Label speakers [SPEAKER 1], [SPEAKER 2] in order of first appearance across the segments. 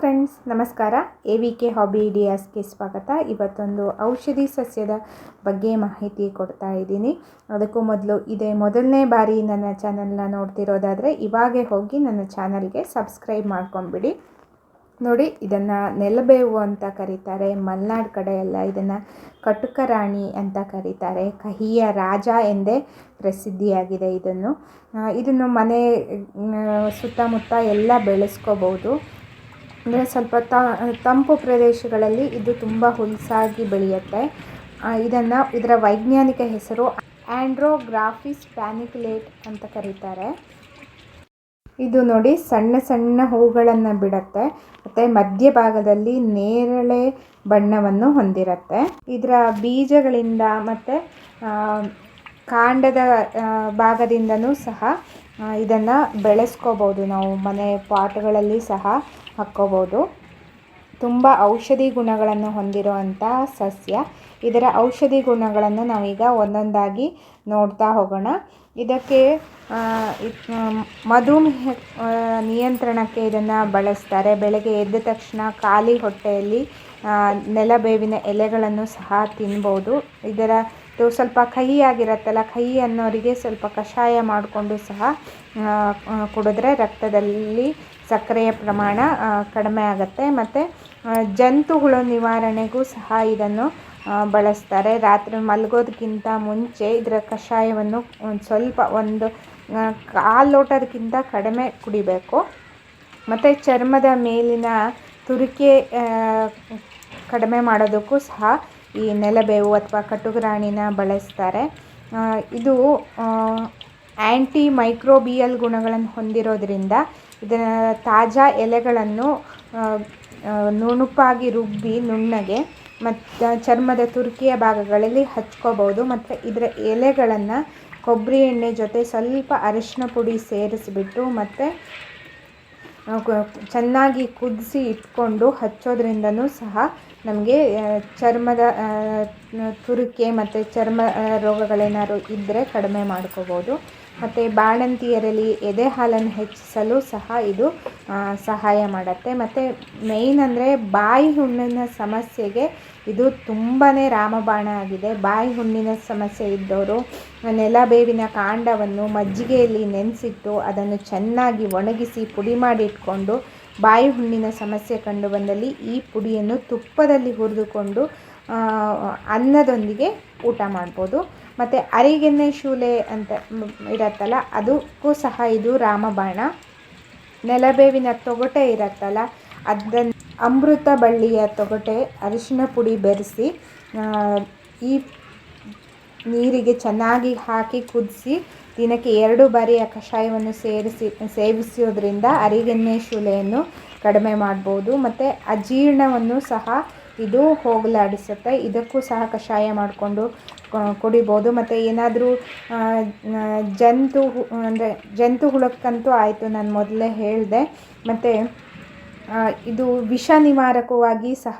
[SPEAKER 1] Friends ನಮಸ್ಕಾರ. A V K hobby ಐಡಿಯಾಸ್ಗೆ ಸ್ವಾಗತ. ಇವತ್ತೊಂದು ಔಷಧಿ ಸಸ್ಯದ ಬಗ್ಗೆ ಮಾಹಿತಿ ಕೊಡ್ತಾ ಇದ್ದೀನಿ. ಅದಕ್ಕೂ ಮೊದಲು ಇದೇ ಮೊದಲನೇ ಬಾರಿ ನನ್ನ ಚಾನಲ್ನ ನೋಡ್ತಿರೋದಾದರೆ ಇವಾಗೇ ಹೋಗಿ ನನ್ನ ಚಾನಲ್ಗೆ ಸಬ್ಸ್ಕ್ರೈಬ್ ಮಾಡ್ಕೊಂಬಿಡಿ. ನೋಡಿ, ಇದನ್ನು ನೆಲಬೇವು ಅಂತ ಕರೀತಾರೆ, ಮಲೆನಾಡು ಕಡೆ ಎಲ್ಲ ಇದನ್ನು ಕಟುಕ ರಾಣಿ ಅಂತ ಕರೀತಾರೆ. ಕಹಿಯ ರಾಜ ಎಂದೇ ಪ್ರಸಿದ್ಧಿಯಾಗಿದೆ ಇದನ್ನು. ಇದನ್ನು ಮನೆ ಸುತ್ತಮುತ್ತ ಎಲ್ಲ ಬೆಳೆಸ್ಕೋಬೋದು. ಅಂದರೆ ಸ್ವಲ್ಪ ತಂಪು ಪ್ರದೇಶಗಳಲ್ಲಿ ಇದು ತುಂಬ ಹುಲ್ಸಾಗಿ ಬೆಳೆಯುತ್ತೆ. ಇದನ್ನು ಇದರ ವೈಜ್ಞಾನಿಕ ಹೆಸರು ಆ್ಯಂಡ್ರೋಗ್ರಾಫಿಸ್ ಪ್ಯಾನಿಕ್ಯುಲೇಟ್ ಅಂತ ಕರೀತಾರೆ. ಇದು ನೋಡಿ ಸಣ್ಣ ಸಣ್ಣ ಹೂಗಳನ್ನು ಬಿಡತ್ತೆ. ಮತ್ತು ಮಧ್ಯಭಾಗದಲ್ಲಿ ನೇರಳೆ ಬಣ್ಣವನ್ನು ಹೊಂದಿರುತ್ತೆ. ಇದರ ಬೀಜಗಳಿಂದ ಮತ್ತು ಕಾಂಡದ ಭಾಗದಿಂದನೂ ಸಹ ಇದನ್ನು ಬೆಳೆಸ್ಕೋಬೋದು. ನಾವು ಮನೆ ಪಾಟ್ಗಳಲ್ಲಿ ಸಹ ಹಾಕ್ಕೋಬೋದು. ತುಂಬ ಔಷಧಿ ಗುಣಗಳನ್ನು ಹೊಂದಿರುವಂಥ ಸಸ್ಯ. ಇದರ ಔಷಧಿ ಗುಣಗಳನ್ನು ನಾವೀಗ ಒಂದೊಂದಾಗಿ ನೋಡ್ತಾ ಹೋಗೋಣ. ಇದಕ್ಕೆ ಮಧುಮೇಹ ನಿಯಂತ್ರಣಕ್ಕೆ ಇದನ್ನು ಬಳಸ್ತಾರೆ. ಬೆಳಗ್ಗೆ ಎದ್ದ ತಕ್ಷಣ ಖಾಲಿ ಹೊಟ್ಟೆಯಲ್ಲಿ ನೆಲಬೇವಿನ ಎಲೆಗಳನ್ನು ಸಹ ತಿನ್ಬೋದು. ಇದರ ಇದು ಸ್ವಲ್ಪ ಕಹಿ ಆಗಿರತ್ತಲ್ಲ, ಕಹಿ ಅನ್ನೋರಿಗೆ ಸ್ವಲ್ಪ ಕಷಾಯ ಮಾಡಿಕೊಂಡು ಸಹ ಕುಡಿದ್ರೆ ರಕ್ತದಲ್ಲಿ ಸಕ್ಕರೆಯ ಪ್ರಮಾಣ ಕಡಿಮೆ ಆಗುತ್ತೆ. ಮತ್ತು ಜಂತು ಹುಳು ನಿವಾರಣೆಗೂ ಸಹ ಇದನ್ನು ಬಳಸ್ತಾರೆ. ರಾತ್ರಿ ಮಲಗೋದಕ್ಕಿಂತ ಮುಂಚೆ ಇದರ ಕಷಾಯವನ್ನು ಒಂದು ಸ್ವಲ್ಪ ಒಂದು ಕಾಲು ಲೋಟದಕ್ಕಿಂತ ಕಡಿಮೆ ಕುಡಿಬೇಕು. ಮತ್ತು ಚರ್ಮದ ಮೇಲಿನ ತುರಿಕೆ ಕಡಿಮೆ ಮಾಡೋದಕ್ಕೂ ಸಹ ಈ ನೆಲಬೇವು ಅಥವಾ ಕಟುಗ್ರಾಣಿನ ಬಳಸ್ತಾರೆ. ಇದು ಆ್ಯಂಟಿ ಮೈಕ್ರೋಬಿಯಲ್ ಗುಣಗಳನ್ನು ಹೊಂದಿರೋದ್ರಿಂದ ಇದರ ತಾಜಾ ಎಲೆಗಳನ್ನು ನುಣುಪಾಗಿ ರುಬ್ಬಿ ನುಣ್ಣಗೆ ಮತ್ತು ಚರ್ಮದ ತುರ್ಕಿಯ ಭಾಗಗಳಲ್ಲಿ ಹಚ್ಕೋಬೋದು. ಮತ್ತು ಇದರ ಎಲೆಗಳನ್ನು ಕೊಬ್ಬರಿ ಎಣ್ಣೆ ಜೊತೆ ಸ್ವಲ್ಪ ಅರಿಶಿನ ಪುಡಿ ಸೇರಿಸಿಬಿಟ್ಟು ಮತ್ತು ಚೆನ್ನಾಗಿ ಕುದಿಸಿ ಇಟ್ಕೊಂಡು ಹಚ್ಚೋದ್ರಿಂದನೂ ಸಹ ನಮಗೆ ಚರ್ಮದ ತುರಿಕೆ ಮತ್ತು ಚರ್ಮ ರೋಗಗಳೇನಾದ್ರು ಇದ್ದರೆ ಕಡಿಮೆ ಮಾಡ್ಕೋಬೋದು. ಮತ್ತು ಬಾಣಂತಿಯರಲ್ಲಿ ಎದೆ ಹಾಲನ್ನು ಹೆಚ್ಚಿಸಲು ಸಹ ಇದು ಸಹಾಯ ಮಾಡುತ್ತೆ. ಮತ್ತು ಮೇಯ್ನ್ ಅಂದರೆ ಬಾಯಿ ಹುಣ್ಣಿನ ಸಮಸ್ಯೆಗೆ ಇದು ತುಂಬಾ ರಾಮಬಾಣ ಆಗಿದೆ. ಬಾಯಿ ಹುಣ್ಣಿನ ಸಮಸ್ಯೆ ಇದ್ದವರು ನೆಲಬೇವಿನ ಕಾಂಡವನ್ನು ಮಜ್ಜಿಗೆಯಲ್ಲಿ ನೆನೆಸಿಟ್ಟು ಅದನ್ನು ಚೆನ್ನಾಗಿ ಒಣಗಿಸಿ ಪುಡಿ ಮಾಡಿ ಇಟ್ಕೊಂಡು ಬಾಯಿ ಹುಣ್ಣಿನ ಸಮಸ್ಯೆ ಕಂಡು ಬಂದಲ್ಲಿ ಈ ಪುಡಿಯನ್ನು ತುಪ್ಪದಲ್ಲಿ ಹುರಿದುಕೊಂಡು ಅನ್ನದೊಂದಿಗೆ ಊಟ ಮಾಡ್ಬೋದು. ಮತ್ತು ಅರಿಗೆನ್ನೆ ಶೂಲೆ ಅಂತ ಇರತ್ತಲ್ಲ, ಅದಕ್ಕೂ ಸಹ ಇದು ರಾಮಬಾಣ. ನೆಲಬೇವಿನ ತೊಗಟೆ ಇರತ್ತಲ್ಲ, ಅದನ್ನು ಅಮೃತ ಬಳ್ಳಿಯ ತೊಗಟೆ, ಅರಿಶಿನ ಪುಡಿ ಬೆರೆಸಿ ಈ ನೀರಿಗೆ ಚೆನ್ನಾಗಿ ಹಾಕಿ ಕುದಿಸಿ, ದಿನಕ್ಕೆ ಎರಡು ಬಾರಿ ಆ ಕಷಾಯವನ್ನು ಸೇರಿಸಿ, ಸೇವಿಸೋದ್ರಿಂದ ಅರಿಗೆಣ್ಣೆ ಶೂಲೆಯನ್ನು ಕಡಿಮೆ ಮಾಡ್ಬೋದು. ಮತ್ತು ಅಜೀರ್ಣವನ್ನು ಸಹ ಇದು ಹೋಗಲಾಡಿಸುತ್ತೆ. ಇದಕ್ಕೂ ಸಹ ಕಷಾಯ ಮಾಡಿಕೊಂಡು ಕುಡಿಬೋದು. ಮತ್ತು ಏನಾದರೂ ಜಂತು ಅಂದರೆ ಜಂತು ಹುಳಕ್ಕಂತೂ ಆಯಿತು ನಾನು ಮೊದಲೇ ಹೇಳಿದೆ. ಮತ್ತು ಇದು ವಿಷ ನಿವಾರಕವಾಗಿ ಸಹ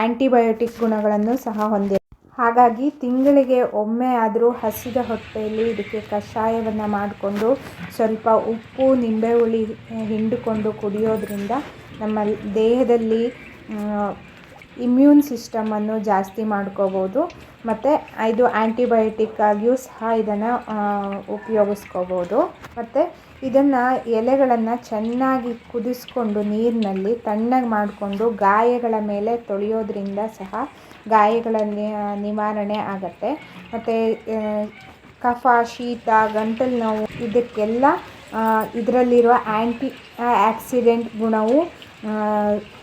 [SPEAKER 1] ಆ್ಯಂಟಿಬಯೋಟಿಕ್ ಗುಣಗಳನ್ನು ಸಹ ಹೊಂದಿದೆ. ಹಾಗಾಗಿ ತಿಂಗಳಿಗೆ ಒಮ್ಮೆ ಆದರೂ ಹಸಿದ ಹೊಟ್ಟೆಯಲ್ಲಿ ಇದಕ್ಕೆ ಕಷಾಯವನ್ನು ಮಾಡಿಕೊಂಡು ಸ್ವಲ್ಪ ಉಪ್ಪು, ನಿಂಬೆ ಹುಳಿ ಹಿಂಡಿಕೊಂಡು ಕುಡಿಯೋದ್ರಿಂದ ನಮ್ಮ ದೇಹದಲ್ಲಿ ಇಮ್ಯೂನ್ ಸಿಸ್ಟಮನ್ನು ಜಾಸ್ತಿ ಮಾಡ್ಕೋಬೋದು. ಮತ್ತು ಇದು ಆ್ಯಂಟಿಬಯೋಟಿಕ್ ಆಗಿಯೂ ಸಹ ಇದನ್ನು ಉಪಯೋಗಿಸ್ಕೋಬೋದು. ಮತ್ತು ಇದನ್ನು ಎಲೆಗಳನ್ನು ಚೆನ್ನಾಗಿ ಕುದಿಸ್ಕೊಂಡು ನೀರಿನಲ್ಲಿ ತಣ್ಣಗೆ ಮಾಡಿಕೊಂಡು ಗಾಯಗಳ ಮೇಲೆ ತೊಳೆಯೋದ್ರಿಂದ ಸಹ ಗಾಯಗಳ ನಿವಾರಣೆ ಆಗತ್ತೆ. ಮತ್ತು ಕಫ, ಶೀತ, ಗಂಟಲು ನೋವು ಇದಕ್ಕೆಲ್ಲ ಇದರಲ್ಲಿರುವ ಆ್ಯಂಟಿ ಆಕ್ಸಿಡೆಂಟ್ ಗುಣವು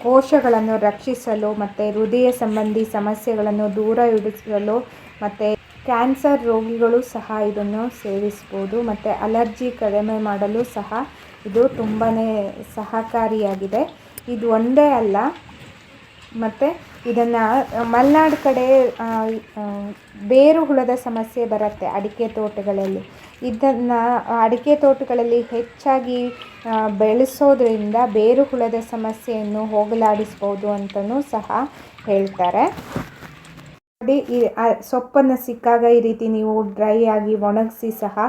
[SPEAKER 1] ಕೋಶಗಳನ್ನು ರಕ್ಷಿಸಲು ಮತ್ತು ಹೃದಯ ಸಂಬಂಧಿ ಸಮಸ್ಯೆಗಳನ್ನು ದೂರ ಇಡಿಸಲು ಮತ್ತು ಕ್ಯಾನ್ಸರ್ ರೋಗಿಗಳು ಸಹ ಇದನ್ನು ಸೇವಿಸ್ಬೋದು. ಮತ್ತು ಅಲರ್ಜಿ ಕಡಿಮೆ ಮಾಡಲು ಸಹ ಇದು ತುಂಬಾ ಸಹಕಾರಿಯಾಗಿದೆ. ಇದು ಒಂದೇ ಅಲ್ಲ, ಮತ್ತು ಇದನ್ನು ಮಲೆನಾಡು ಕಡೆ ಬೇರು ಹುಳದ ಸಮಸ್ಯೆ ಬರುತ್ತೆ ಅಡಿಕೆ ತೋಟಗಳಲ್ಲಿ. ಇದನ್ನು ಅಡಿಕೆ ತೋಟಗಳಲ್ಲಿ ಹೆಚ್ಚಾಗಿ ಬೆಳೆಸೋದ್ರಿಂದ ಬೇರು ಹುಳದ ಸಮಸ್ಯೆಯನ್ನು ಹೋಗಲಾಡಿಸ್ಬೋದು ಅಂತಲೂ ಸಹ ಹೇಳ್ತಾರೆ. ಈ ಸೊಪ್ಪನ್ನು ಸಿಕ್ಕಾಗ ಈ ರೀತಿ ನೀವು ಡ್ರೈ ಆಗಿ ಒಣಗಿಸಿ ಸಹ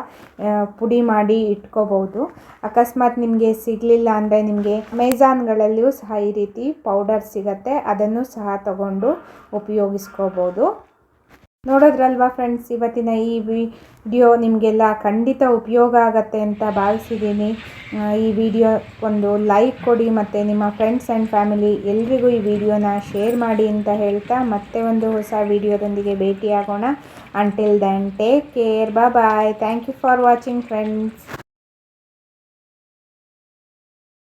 [SPEAKER 1] ಪುಡಿ ಮಾಡಿ ಇಟ್ಕೋಬೋದು. ಅಕಸ್ಮಾತ್ ನಿಮಗೆ ಸಿಗಲಿಲ್ಲ ಅಂದರೆ ನಿಮಗೆ ಅಮೆಝಾನ್ಗಳಲ್ಲಿಯೂ ಸಹ ಈ ರೀತಿ ಪೌಡರ್ ಸಿಗತ್ತೆ. ಅದನ್ನು ಸಹ ತಗೊಂಡು ಉಪಯೋಗಿಸ್ಕೋಬೋದು. ನೋಡೋದ್ರಲ್ವಾ ಫ್ರೆಂಡ್ಸ್ ಇವತ್ತಿನ ಈ ವಿಡಿಯೋ ನಿಮಗೆಲ್ಲ ಖಂಡಿತ ಉಪಯೋಗ ಆಗತ್ತೆ ಅಂತ ಭಾವಿಸಿದ್ದೀನಿ. ಈ ವಿಡಿಯೋ ಒಂದು ಲೈಕ್ ಕೊಡಿ ಮತ್ತು ನಿಮ್ಮ ಫ್ರೆಂಡ್ಸ್ ಆ್ಯಂಡ್ ಫ್ಯಾಮಿಲಿ ಎಲ್ರಿಗೂ ಈ ವಿಡಿಯೋನ ಶೇರ್ ಮಾಡಿ ಅಂತ ಹೇಳ್ತಾ ಮತ್ತೆ ಒಂದು ಹೊಸ ವಿಡಿಯೋದೊಂದಿಗೆ ಭೇಟಿಯಾಗೋಣ. Until then take care bye thank you for watching friends